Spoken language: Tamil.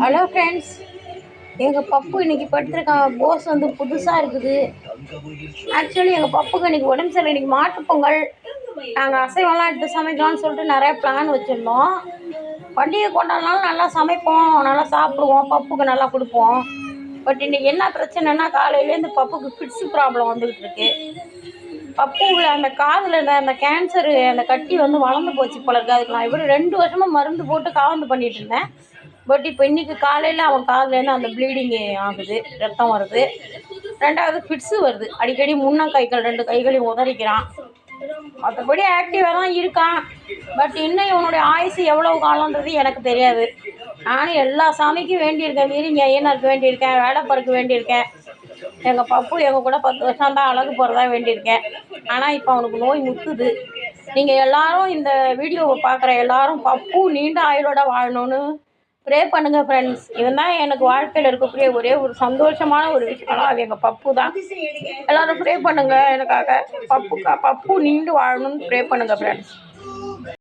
ஹலோ ஃப்ரெண்ட்ஸ் எங்கள் பப்பு இன்னைக்கு படுத்திருக்கான் போஸ் வந்து புதுசாக இருக்குது. ஆக்சுவலி எங்கள் பப்புக்கு இன்னைக்கு உடம்பு சரியில்லை. இன்னைக்கு மாட்டுப்பொங்கல் நாங்கள் அசைவம்லாம் எடுத்து சமைக்கலாம்னு சொல்லிட்டு நிறைய பிளான் வச்சுருந்தோம். பண்டிகை கொண்டாடினாலும் நல்லா சமைப்போம். நல்லா சாப்பிடுவோம். பப்புக்கு நல்லா கொடுப்போம். பட் இன்னைக்கு என்ன பிரச்சனைனா காலையிலேருந்து பப்புக்கு ஃபிட்ஸு ப்ராப்ளம் வந்துக்கிட்டு இருக்கு. பப்புல அந்த காதில் இந்த அந்த கேன்சரு அந்த கட்டி வந்து வளர்ந்து போச்சு போல இருக்கு. அதுக்கு நான் இவரு ரெண்டு வருஷமாக மருந்து போட்டு காவந்து பண்ணிட்டு இருந்தேன். பட் இப்போ இன்னைக்கு காலையில் அவன் காதுலேருந்து அந்த ப்ளீடிங் ஆகுது ரத்தம் வருது. ரெண்டாவது ஃபிட்ஸு வருது. அடிக்கடி முன்ன கைகள் ரெண்டு கைகளையும் உதறிக்கிறான். மற்றபடி ஆக்டிவாக தான் இருக்கான். பட் இன்னும் இவனுடைய ஆயுசு எவ்வளோ காலன்றது எனக்கு தெரியாது. நானும் எல்லா சாமிக்கும் வேண்டியிருக்கேன். வீரிங்க ஐயனாருக்கு வேண்டியிருக்கேன். வேடப்பருக்கு வேண்டியிருக்கேன். எங்கள் பப்பு எங்கள் கூட பத்து வருஷம் தான் அழகு போகிறதா வேண்டியிருக்கேன். ஆனால் இப்போ அவனுக்கு நோய் முத்துது நீங்கள் எல்லாரும் இந்த வீடியோவை பார்க்குற எல்லாரும் பப்பு நீண்ட ஆயுளோட வாழணும்னு ப்ரே பண்ணுங்கள் ஃப்ரெண்ட்ஸ் இவன் தான் எனக்கு வாழ்க்கையில் இருக்கக்கூடிய ஒரே ஒரு சந்தோஷமான ஒரு விஷயம் அது எங்கள் பப்பு தான் எல்லோரும் ப்ரே பண்ணுங்கள் எனக்காக. பப்புக்கா பப்பு நீண்டு வாழணும்னு ப்ரே பண்ணுங்கள் ஃப்ரெண்ட்ஸ்